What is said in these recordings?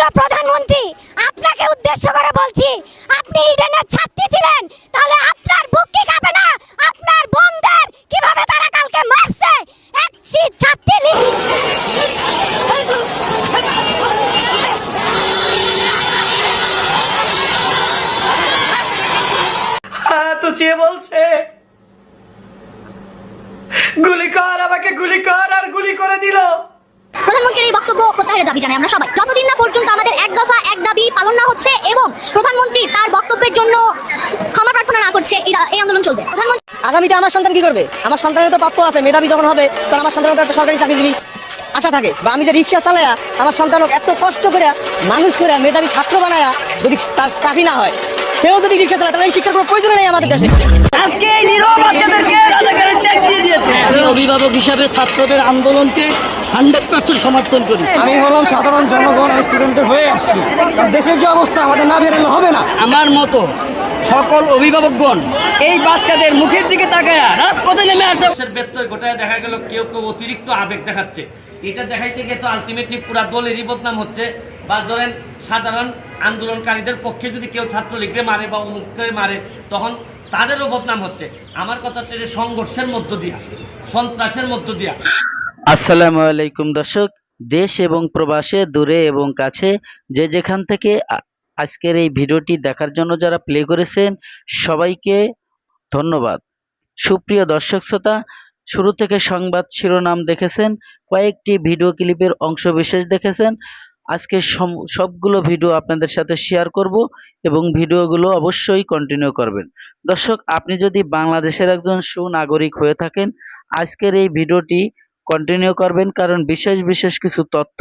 মাননীয় প্রধানমন্ত্রী, আপনাকে উদ্দেশ্য করে বলছি, আপনি ইডেনের ছাত্রী ছিলেন, তাহলে আপনার বুক কি কাঁপে না? আপনার বোনদের কীভাবে তারা কালকে মারছে? এক ছাত্রী তো চেয়ে বলছে। গুলি কর আমাকে, গুলি কর, আর গুলি করে দিল। প্রধানমন্ত্রীর এই বক্তব্য প্রত্যাহারের দাবি জানাই আমরা সবাই। যতদিন না পর্যন্ত আমাদের এক দফা এক দাবি পালন না হচ্ছে এবং প্রধানমন্ত্রী তার বক্তব্যের জন্য ক্ষমা প্রার্থনা না করছে, এই আন্দোলন চলবে। প্রধানমন্ত্রী আগামীতে আমার সন্তান কি করবে? আমার সন্তানের তো প্রাপ্য আছে, মেধাবী যখন হবে, তখন আমার সন্তানের একটা সরকারি চাকরিজীবী আশা থাকে। বা আমি যে রিক্সা চালায়া আমার সন্তানক এত কষ্ট করে মানুষ করে মেধাবী ছাত্র বানায়া যদি তার চাকরি না হয় সেও যদি রিক্সা চালায় তাহলে এই শিক্ষার কোনো প্রয়োজন নেই আমাদের দেশে। আজকে এই নীরব বাচ্চাদেরকে রাজাকারের ট্যাগ দিয়ে দিয়েছে। আমি অভিভাবক হিসাবে ছাত্রদের আন্দোলনকে হান্ড্রেড পার্সেন্ট সমর্থন করি। আমি হলাম সাধারণ জনগণ আমি স্টুডেন্টদের হয়ে আসছি। দেশের যে অবস্থা আমাদের না বেরোলে হবে না। আমার মতো সকল অভিভাবকগণ এই বাচ্চাদের মুখের দিকে তাকায়া রাজপথে নেমে আসে। ব্যত্যয় ঘটায় দেখা গেল কেউ কেউ অতিরিক্ত আবেগ দেখাচ্ছে। এটা দেখাইতে গিয়ে তো আলটিমেটলি পুরা দলেরই বদনাম হচ্ছে। বা ধরেন সাধারণ আন্দোলনকারীদের পক্ষে যদি কেউ ছাত্রলীগকে মারে বা অমুককে মারে তখন তাদেরও বদনাম হচ্ছে। আমার কথা হচ্ছে যে সংঘর্ষের মধ্য দিয়া সন্ত্রাসের মধ্য দিয়া। আসসালামু আলাইকুম দর্শক দেশ এবং প্রবাসে দূরে এবং কাছে যে যেখান থেকে আজকের এই ভিডিওটি দেখার জন্য যারা প্লে করেছেন, সবাইকে ধন্যবাদ। সুপ্রিয় দর্শক শ্রোতা, শুরু থেকে সংবাদ শিরোনাম দেখেছেন, কয়েকটি ভিডিও ক্লিপের অংশ বিশেষ দেখেছেন। আজকে সবগুলো ভিডিও আপনাদের সাথে শেয়ার করব এবং ভিডিওগুলো অবশ্যই কন্টিনিউ করবেন। দর্শক, আপনি যদি বাংলাদেশের একজন সুনাগরিক হয়ে থাকেন, আজকের এই ভিডিওটি কন্টিনিউ করবেন কারণ বিশেষ বিশেষ কিছু তথ্য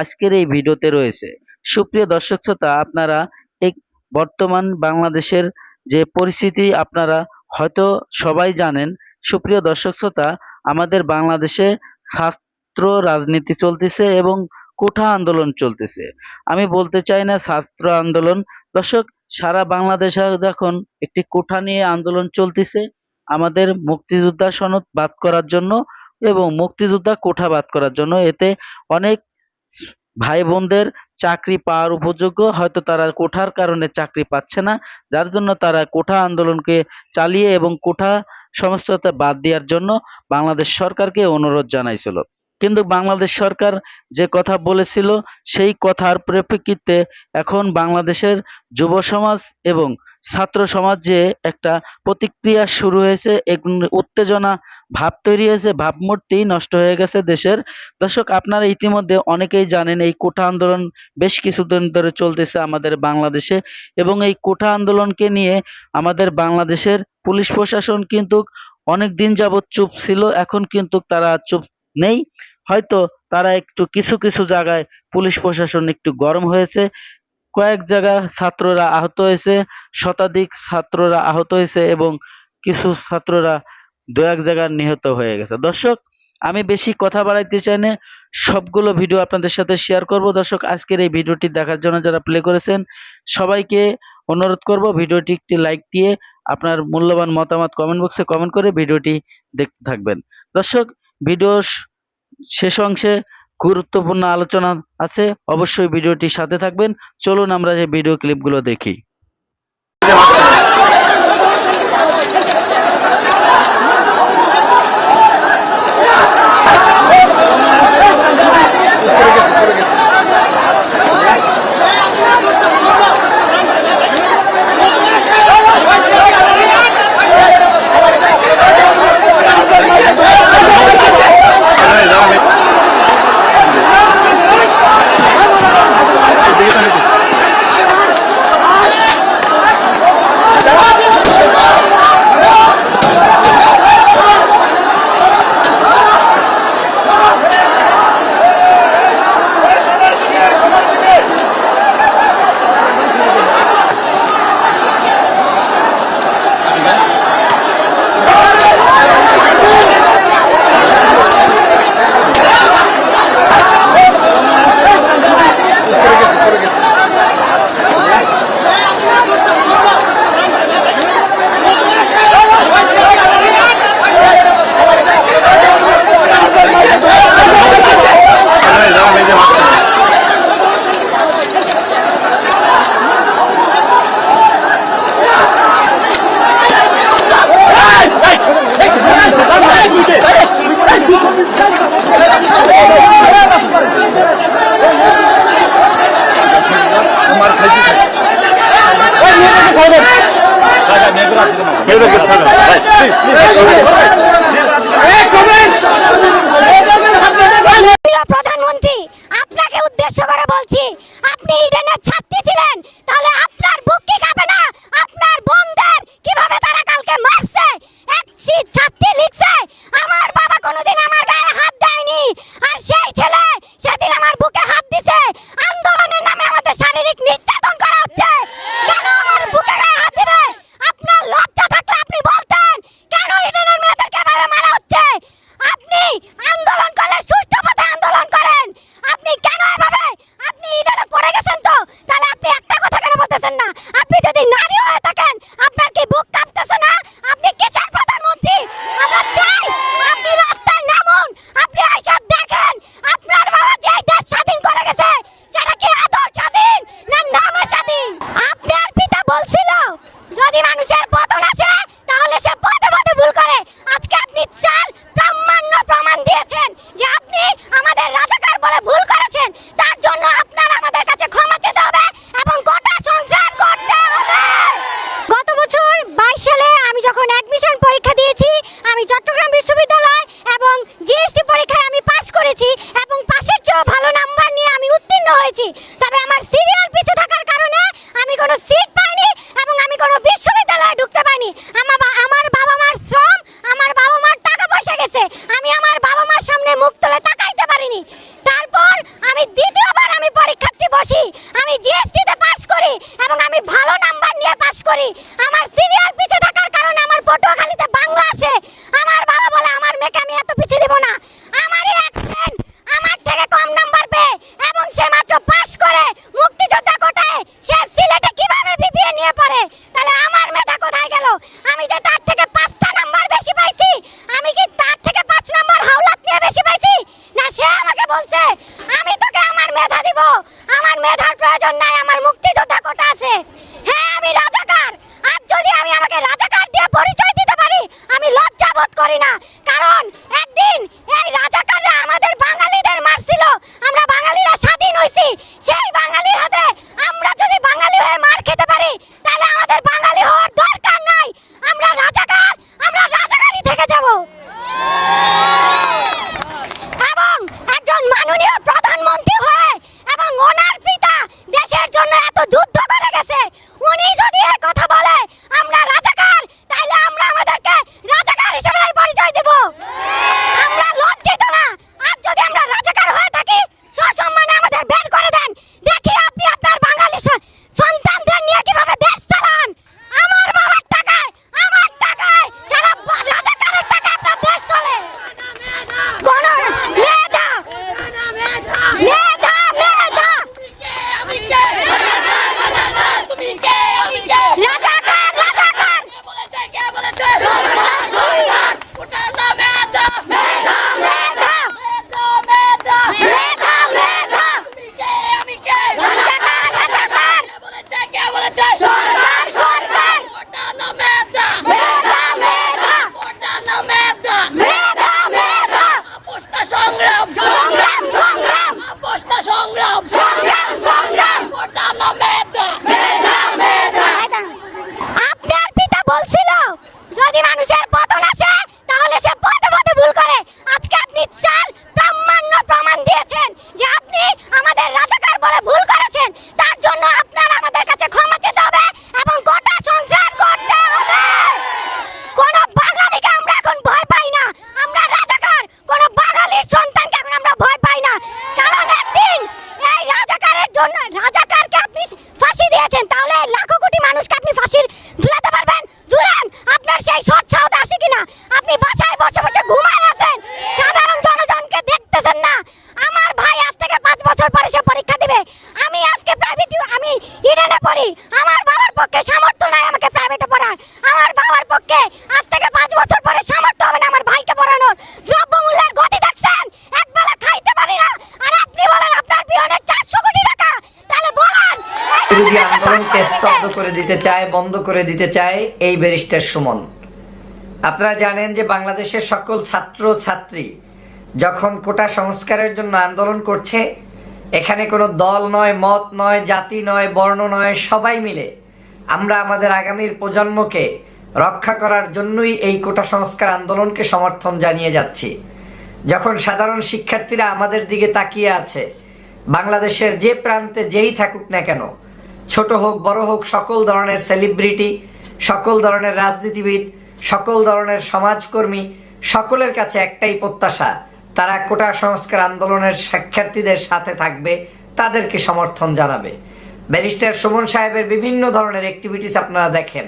আজকের এই ভিডিওতে রয়েছে। সুপ্রিয় দর্শক শ্রোতা, আপনারা এই বর্তমান বাংলাদেশের যে পরিস্থিতি আপনারা হয়তো সবাই জানেন। সুপ্রিয় দর্শক শ্রোতা, আমাদের বাংলাদেশে ছাত্র রাজনীতি চলতেছে এবং কোঠা আন্দোলন চলতেছে। আমি বলতে চাই না ছাত্র আন্দোলন। দর্শক, সারা বাংলাদেশে এখন একটি কোঠা নিয়ে আন্দোলন চলতেছে। আমাদের মুক্তিযোদ্ধা সনদ বাদ করার জন্য এবং মুক্তিযোদ্ধা কোঠা বাদ করার জন্য। এতে অনেক ভাই বোনদের চাকরি পাওয়ার উপযোগ্য। হয়তো তারা কোঠার কারণে চাকরি পাচ্ছে না। যার জন্য তারা কোঠা আন্দোলনকে চালিয়ে এবং কোঠা সমস্ততা বাদ দেওয়ার জন্য বাংলাদেশ সরকারকে অনুরোধ জানাইছিল। কিন্তু বাংলাদেশ সরকার যে কথা বলেছিল, সেই কথার প্রেক্ষিতে এখন বাংলাদেশের যুব সমাজ এবং ছাত্র সমাজ একটা প্রতিক্রিয়া শুরু হয়েছে উত্তেজনা, ভাব তৈরি হয়েছে, ভাবমূর্তি নষ্ট হয়ে গেছে দেশের। দর্শক, আপনারা ইতিমধ্যে অনেকেই জানেন এই কোঠা আন্দোলন বেশ কিছুদিন ধরে চলতেছে আমাদের বাংলাদেশে এবং এই কোঠা আন্দোলনকে নিয়ে আমাদের বাংলাদেশের পুলিশ প্রশাসন কিন্তু অনেক দিন যাবৎ চুপ ছিল, এখন কিন্তু তারা চুপ নেই। হয়তো তারা একটু কিছু কিছু জায়গায় পুলিশ প্রশাসন একটু গরম হয়েছে। কয়েক জায়গা ছাত্ররা আহত হয়েছে, শতাধিক ছাত্ররা আহত হয়েছে এবং কিছু ছাত্ররা দু এক জায়গায় নিহত হয়ে গেছে। দর্শক, আমি বেশি কথা বাড়াইতে চাই না, সবগুলো ভিডিও আপনাদের সাথে শেয়ার করব। দর্শক, আজকের এই ভিডিওটি দেখার জন্য যারা প্লে করেছেন, সবাইকে অনুরোধ করব ভিডিওটি একটি লাইক দিয়ে আপনার মূল্যবান মতামত কমেন্ট বক্সে কমেন্ট করে ভিডিওটি দেখতে থাকবেন। দর্শক ভিডিও শেষ অংশে গুরুত্বপূর্ণ আলোচনা আছে অবশ্যই ভিডিওটির সাথে থাকবেন। চলুন আমরা যে ভিডিও ক্লিপগুলো দেখি। Gabriel Marcinho! পারে। তাহলে আমার মেধা কোথায় গেল? আমি যে তার থেকে পাঁচটা নাম্বার বেশি পাইছি, আমি কি তার থেকে পাঁচ নাম্বার হাওলাত নিয়ে বেশি পাইছি? না, সে আমাকে বলছে, আমি তোকে আমার মেধা দিব। আমার মেধার প্রয়োজন নাই, আমার মুক্তিযোদ্ধা কোটা আছে। যদি আমি আমাকে রাজাকার দিয়ে পরিচয় দিতে পারি, আমি লজ্জা বোধ করি না। কারণ একদিন এই রাজাকাররা আমাদের বাঙালিদের মারছিল। আমরা বাঙালিরা স্বাধীন হইছি। সেই বাঙালির হাতে আমরা যদি বাঙালি হয়ে মার খেতে পারি, তাহলে আমাদের বাঙালি হওয়ার দরকার নাই। আমরা রাজাকার, আমরা দিতে চায়, বন্ধ করে দিতে চায় এই ব্যারিস্টার সুমন। আপনারা জানেন যে বাংলাদেশের সকল ছাত্র ছাত্রী যখন কোটা সংস্কারের জন্য আন্দোলন করছে, এখানে কোনো দল নয়, মত নয়, জাতি নয়, বর্ণ নয়, সবাই মিলে আমরা আমাদের আগামীর প্রজন্মকে রক্ষা করার জন্যই এই কোটা সংস্কার আন্দোলনকে সমর্থন জানিয়ে যাচ্ছি। যখন সাধারণ শিক্ষার্থীরা আমাদের দিকে তাকিয়ে আছে, বাংলাদেশের যে প্রান্তে যেই থাকুক না কেন ছোট হোক, বড় হোক, সকল ধরনের সেলিব্রিটি সকল ধরনের রাজনীতিবিদ, সকল ধরনের সমাজকর্মী, সকলের কাছে একটাই প্রত্যাশা, তারা কোটা সংস্কার আন্দোলনের শিক্ষার্থীদের সাথে থাকবে, তাদেরকে সমর্থন জানাবে। ব্যারিস্টার সুমন সাহেবের বিভিন্ন ধরনের অ্যাক্টিভিটিস আপনারা দেখেন।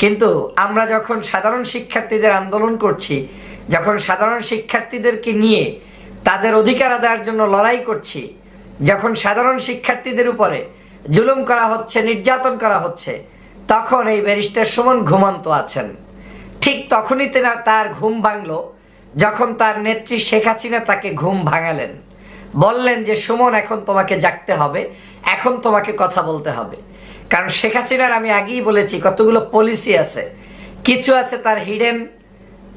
কিন্তু আমরা যখন সাধারণ শিক্ষার্থীদের আন্দোলন করছি, যখন সাধারণ শিক্ষার্থীদেরকে নিয়ে তাদের অধিকার আদায়ের জন্য লড়াই করছি, যখন সাধারণ শিক্ষার্থীদের উপরে জুলুম করা হচ্ছে, নির্যাতন করা হচ্ছে। তখন এই ব্যারিস্টার সুমন ঘুমন্ত আছেন। ঠিক তখনই তার ঘুম ভাঙল। যখন তার নেত্রী শেখ হাসিনা তাকে ঘুম ভাঙালেন। বললেন যে, সুমন, এখন তোমাকে জাগতে হবে। এখন তোমাকে কথা বলতে হবে। কারণ শেখ হাসিনার আমি আগেই বলেছি, কতগুলো পলিসি আছে। কিছু আছে তার হিডেন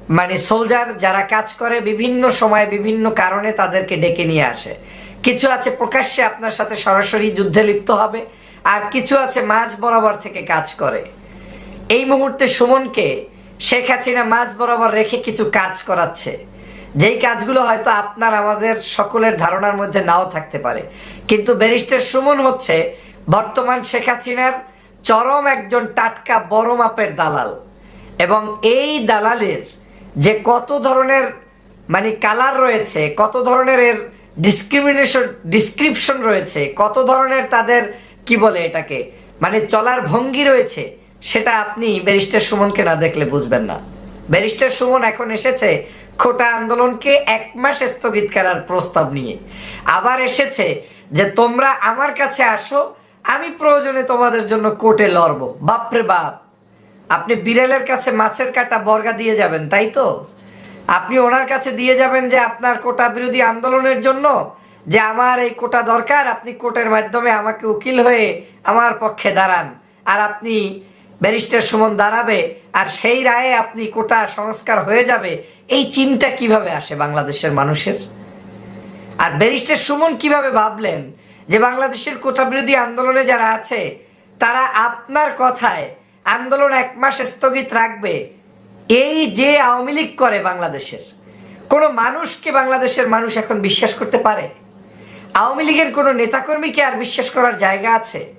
মানে সোলজার যারা কাজ করে বিভিন্ন সময়ে বিভিন্ন কারণে তাদেরকে ডেকে নিয়ে আসে। কিছু আছে প্রকাশ্যে আপনার সাথে সরাসরি যুদ্ধে লিপ্ত হবে, আর কিছু আছে মাঝ বরাবর থেকে কাজ করে। এই মুহূর্তে সুমনকে শেখ হাসিনা মাঝ বরাবর রেখে কিছু কাজ করাচ্ছে। যেই কাজগুলো হয়তো আপনার আমাদের সকলের ধারণার মধ্যে নাও থাকতে পারে। কিন্তু ব্যারিস্টার সুমন হচ্ছে বর্তমান শেখ হাসিনার চরম একজন টাটকা বড় মাপের দালাল। এবং এই দালালের যে কত ধরনের মানে কালার রয়েছে, কত ধরনের এর ডিসক্রিমিনেশন ডিসক্রিপশন রয়েছে। কত ধরনের তাদের, কি বলে এটাকে মানে চলার ভঙ্গি রয়েছে, সেটা আপনি ব্যারিস্টার সুমনকে না দেখলে বুঝবেন না। ব্যারিস্টার সুমন এখন এসেছে খোটা আন্দোলনকে এক মাস স্থগিত করার প্রস্তাব নিয়ে। আবার এসেছে যে, তোমরা আমার কাছে আসো, আমি প্রয়োজনে তোমাদের জন্য কোর্টে লড়বো। বাপরে বাপ, আপনি বিড়ালের কাছে মাছের কাটা বর্গা দিয়ে যাবেন, তাই তো? আপনি ওনার কাছে দিয়ে যাবেন যে আপনার কোটা বিরোধী আন্দোলনের জন্য যে আমার এই কোটা দরকার, আপনি কোর্টের মাধ্যমে আমাকে উকিল হয়ে আমার পক্ষে দাঁড়ান। আর আপনি ব্যারিস্টার সুমন দাঁড়াবে, আর সেই রায়ে আপনি কোটা সংস্কার হয়ে যাবে। এই চিন্তা কীভাবে আসে বাংলাদেশের মানুষের? আর ব্যারিস্টার সুমন কীভাবে ভাবলেন যে বাংলাদেশের কোটা বিরোধী আন্দোলনে যারা আছে, তারা আপনার কথায় আন্দোলন এক মাস স্থগিত রাখবে এই যে আওয়ামী লীগ করে বাংলাদেশের, কোনো মানুষকে বাংলাদেশের মানুষ এখন বিশ্বাস করতে পারে? আওয়ামী লীগের কোনো নেতাকর্মীকে আর বিশ্বাস করার জায়গা আছে?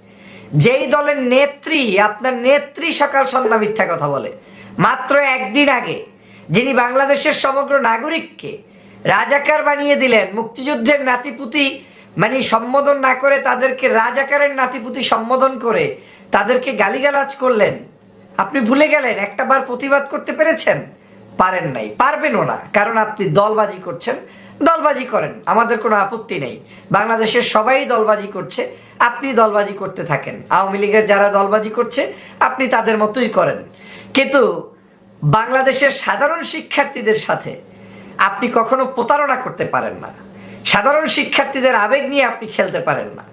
যেই দলের নেত্রী, আপনার নেত্রী সকাল সন্ধ্যা মিথ্যা কথা বলে। মাত্র একদিন আগে যিনি বাংলাদেশের সমগ্র নাগরিককে রাজাকার বানিয়ে দিলেন, মুক্তিযুদ্ধের নাতিপুতি মানে সম্বোধন না করে তাদেরকে রাজাকারের নাতিপুতি সম্বোধন করে তাদেরকে গালিগালাজ করলেন আপনি ভুলে গেলেন একটা বার প্রতিবাদ করতে পেরেছেন? পারেন নাই, পারবেনও না, কারণ আপনি দলবাজি করছেন। দলবাজি করেন, আমাদের কোনো আপত্তি নেই। বাংলাদেশের সবাই দলবাজি করছে, আপনি দলবাজি করতে থাকেন। আওয়ামী লীগের যারা দলবাজি করছে, আপনি তাদের মতোই করেন। কিন্তু বাংলাদেশের সাধারণ শিক্ষার্থীদের সাথে আপনি কখনো প্রতারণা করতে পারেন না। সাধারণ শিক্ষার্থীদের আবেগ নিয়ে আপনি খেলতে পারেন না।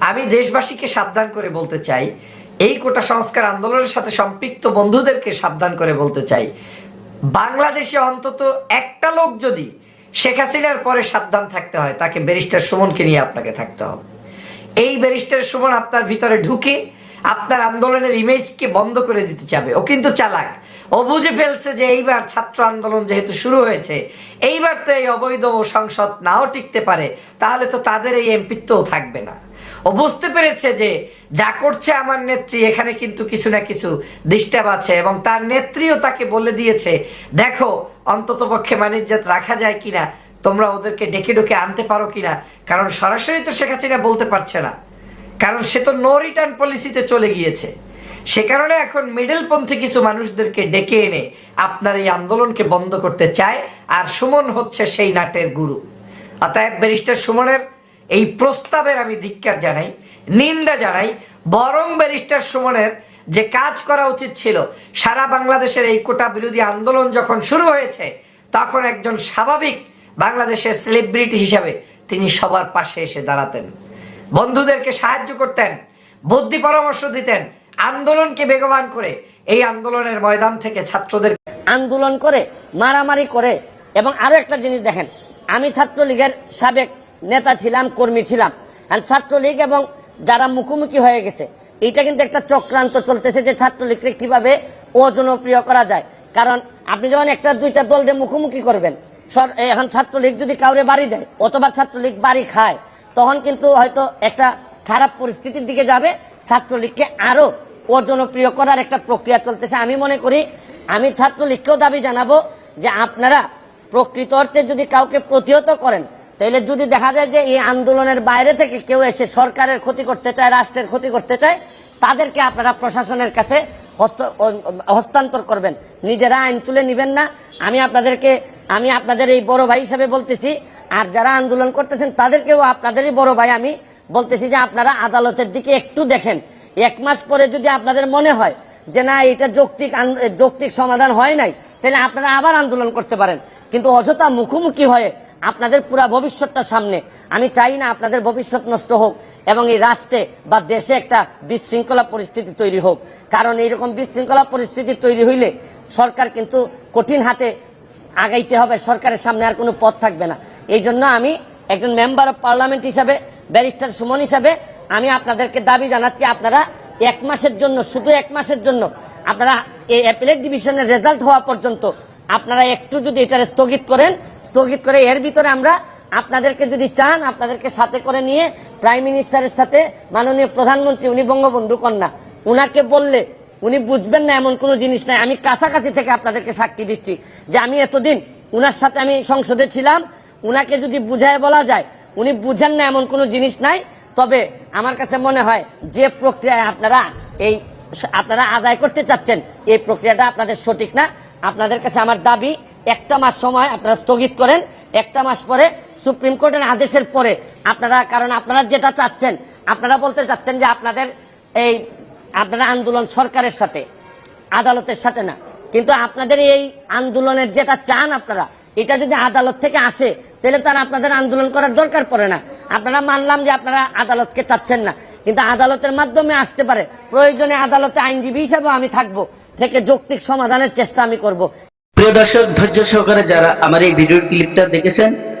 আমি দেশবাসীকে সাবধান করে বলতে চাই এই কোটা সংস্কার আন্দোলনের সাথে সম্পৃক্ত বন্ধুদেরকে সাবধান করে বলতে চাই। বাংলাদেশে অন্তত একটা লোক যদি শেখ হাসিনার পরে সাবধান থাকতে হয়, তাকে ব্যারিস্টার সুমনকে নিয়ে আপনাকে থাকতে হবে। এই ব্যারিস্টার সুমন আপনার ভিতরে ঢুকে আপনার আন্দোলনের ইমেজকে বন্ধ করে দিতে চাবে। ও কিন্তু চালাক। ও বুঝে ফেলছে যে এইবার ছাত্র আন্দোলন যেহেতু শুরু হয়েছে, এইবার তো এই অবৈধ সংসদ নাও টিকতে পারে, তাহলে তো তাদের এই এমপিত্বও থাকবে না। ও বুঝতে পেরেছে যে যা করছে আমার নেত্রী, এখানে কিন্তু কিছু না কিছু ডিস্টার্ব আছে এবং তার নেত্রীও তাকে বলে দিয়েছে, দেখো, অন্তত পক্ষে মানিজ্জাত রাখা যায় কিনা? তোমরা ওদেরকে ডেকে ডেকে আনতে পারো কিনা? কারণ সরাসরি তো শেখ হাসিনা বলতে পারছে না। কারণ সে তো নো রিটার্ন পলিসিতে চলে গিয়েছে। সে কারণে এখন মিডল পন্থী কিছু মানুষদেরকে ডেকে এনে আপনার এই আন্দোলনকে বন্ধ করতে চায়, আর সুমন হচ্ছে সেই নাটের গুরু। অতএব ব্যারিস্টার সুমনের এই প্রস্তাবের আমি ধিক্কার জানাই, নিন্দা জানাই। বরং ব্যারিস্টার সুমনের যে কাজ করা উচিত ছিল, সারা বাংলাদেশের এই কোটা বিরোধী আন্দোলন যখন শুরু হয়েছে, তখন একজন স্বাভাবিক বাংলাদেশের সেলিব্রিটি হিসাবে তিনি সবার পাশে এসে দাঁড়াতেন। বন্ধুদেরকে সাহায্য করতেন, বুদ্ধি পরামর্শ দিতেন, আন্দোলনকে বেগবান করে এই আন্দোলনের ময়দান থেকে ছাত্রদের আন্দোলন করে, মারামারি করে, এবং আরও একটা জিনিস দেখেন, আমি ছাত্রলীগের সাবেক নেতা ছিলাম, কর্মী ছিলাম। ছাত্রলীগ এবং যারা মুখোমুখি হয়ে গেছে এটা কিন্তু একটা চক্রান্ত চলতেছে যে ছাত্রলীগকে কীভাবে অজনপ্রিয় করা যায়। কারণ আপনি যখন একটা, দুইটা দলকে মুখোমুখি করবেন এখন ছাত্রলীগ যদি কাউরে বাড়ি দেয় অথবা ছাত্রলীগ বাড়ি খায়, তখন কিন্তু হয়তো একটা খারাপ পরিস্থিতির দিকে যাবে। ছাত্রলীগকে আরও অজনপ্রিয় করার একটা প্রক্রিয়া চলতেছে। আমি মনে করি, আমি ছাত্রলীগকেও দাবি জানাব যে আপনারা প্রকৃত অর্থে যদি কাউকে প্রতিহত করেন তাহলে যদি দেখা যায় যে এই আন্দোলনের বাইরে থেকে কেউ এসে সরকারের ক্ষতি করতে চায়, রাষ্ট্রের ক্ষতি করতে চায়, তাদেরকে আপনারা প্রশাসনের কাছে হস্ত- হস্তান্তর করবেন। নিজেরা আইন তুলে নিবেন না। আমি আপনাদেরকে, আমি আপনাদের এই বড় ভাই হিসাবে বলতেছি, আর যারা আন্দোলন করতেছেন, তাদেরকেও আপনাদেরই বড় ভাই আমি বলতেছি যে আপনারা আদালতের দিকে একটু দেখেন। এক মাস পরে যদি আপনাদের মনে হয় যে না, এটা যৌক্তিক যৌক্তিক সমাধান হয় নাই, তাহলে আপনারা আবার আন্দোলন করতে পারেন। কিন্তু অযথা মুখোমুখি হয়ে আপনাদের পুরা ভবিষ্যৎটা সামনে, আমি চাই না আপনাদের ভবিষ্যৎ নষ্ট হোক এবং এই রাষ্ট্রে বা দেশে একটা বিশৃঙ্খলা পরিস্থিতি তৈরি হোক। কারণ এইরকম বিশৃঙ্খলা পরিস্থিতি তৈরি হইলে সরকার কিন্তু কঠিন হাতে আগাইতে হবে, সরকারের সামনে আর কোনো পথ থাকবে না। এই জন্য আমি একজন মেম্বার অফ পার্লামেন্ট হিসাবে, ব্যারিস্টার সুমন হিসাবে আমি আপনাদেরকে দাবি জানাচ্ছি, আপনারা এক মাসের জন্য, শুধু এক মাসের জন্য, আপনারা এই অ্যাপিলেট ডিভিশনের রেজাল্ট হওয়া পর্যন্ত আপনারা একটু যদি এটা স্থগিত করেন, স্থগিত করে এর ভিতরে আমরা আপনাদেরকে যদি চান, আপনাদেরকে সাথে করে নিয়ে প্রাইম মিনিস্টারের সাথে মাননীয় প্রধানমন্ত্রী, উনি বঙ্গবন্ধু কন্যা, উনাকে বললে উনি বুঝবেন না এমন কোনো জিনিস নাই। আমি কাছাকাছি থেকে আপনাদেরকে সাক্ষী দিচ্ছি যে আমি এতদিন উনার সাথে আমি সংসদে ছিলাম, উনাকে যদি বুঝায় বলা যায়, উনি বুঝেন না এমন কোনো জিনিস নাই। তবে আমার কাছে মনে হয় যে প্রক্রিয়ায় আপনারা এই আপনারা আদায় করতে চাচ্ছেন, এই প্রক্রিয়াটা আপনাদের সঠিক না। আপনাদের কাছে আমার দাবি, একটা মাস সময় আপনারা স্থগিত করেন, একটা মাস পরে সুপ্রিম কোর্টের আদেশের পরে আপনারা, কারণ আপনারা যেটা চাচ্ছেন, আপনারা বলতে চাচ্ছেন যে আপনাদের এই আপনারা আন্দোলন সরকারের সাথে, আদালতের সাথে না। কিন্তু আপনাদের এই আন্দোলনের যেটা চান আপনারা এটা যদি আদালত থেকে আসে, তাহলে তার আপনাদের আন্দোলন করার দরকার পড়ে না। আপনারা মানলাম যে আপনারা আদালতকে চাচ্ছেন না। কিন্তু আদালতের মাধ্যমে আসতে পারে। প্রয়োজনে আদালতে আইনজীবী হিসাবে আমি থাকব। থেকে যৌক্তিক সমাধানের চেষ্টা আমি করব। প্রিয় দর্শক, ধৈর্য সহকারে যারা আমার এই ভিডিও ক্লিপটা দেখেছেন